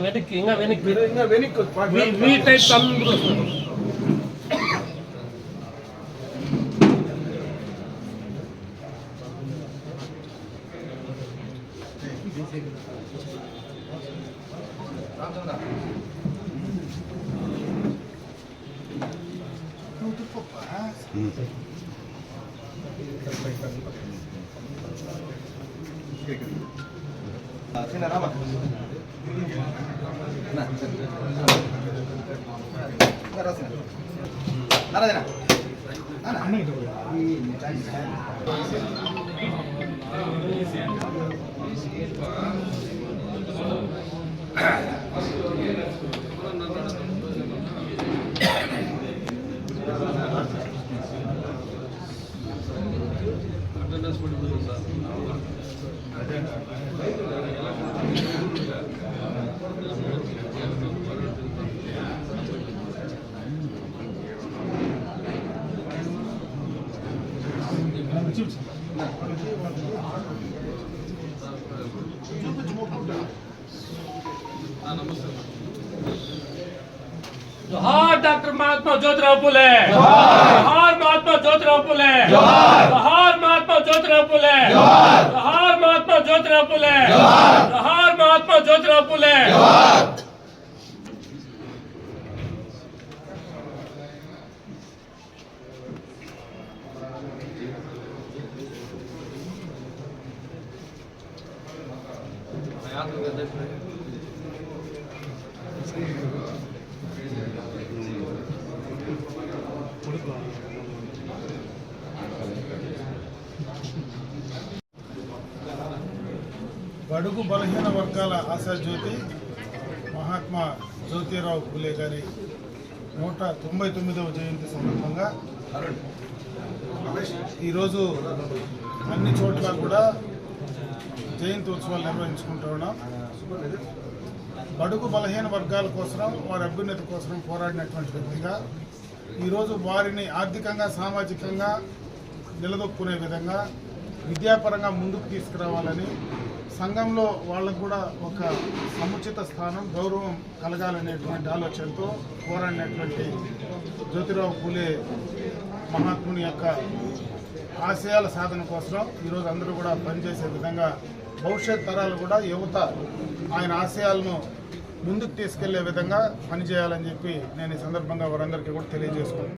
వెనక్కి ఇంకా వెనక్కి ఇంకా వెనక్కి వి- వి టైప్ అందరూ వస్తారు Johar doctor Mahatma Jyotirao Phule. Johar. Mahatma Jyotirao फुले। जोहार। महात्मा ज्योतिराव फुले। जोहार। महात्मा ज्योतिराव फुले। जोहार। महात्मा ज्योतिराव फुले। బడుగు బలహీన వర్గాల ఆశాజ్యోతి మహాత్మా జ్యోతిరావు ఫులే గారి నూట తొంభై తొమ్మిదవ జయంతి సందర్భంగా ఈరోజు అన్ని చోట్ల కూడా జయంతి ఉత్సవాలు నిర్వహించుకుంటూ ఉన్నాం బడుగు బలహీన వర్గాల కోసం వారి అభ్యున్నతి కోసం పోరాడినటువంటి వ్యక్తిగా ఈరోజు వారిని ఆర్థికంగా సామాజికంగా నిలదొక్కునే విధంగా విద్యాపరంగా ముందుకు తీసుకురావాలని సంఘంలో వాళ్ళకు కూడా ఒక సముచిత స్థానం గౌరవం కలగాలనేటువంటి ఆలోచనతో పోరాడినటువంటి జ్యోతిరావు పూలే మహాత్ముని యొక్క ఆశయాల సాధన కోసం ఈరోజు అందరూ కూడా పనిచేసే విధంగా భవిష్యత్ తరాలు కూడా యువత ఆయన ఆశయాలను ముందుకు తీసుకెళ్ళే విధంగా పనిచేయాలని చెప్పి నేను ఈ సందర్భంగా వారందరికీ కూడా తెలియజేసుకున్నాను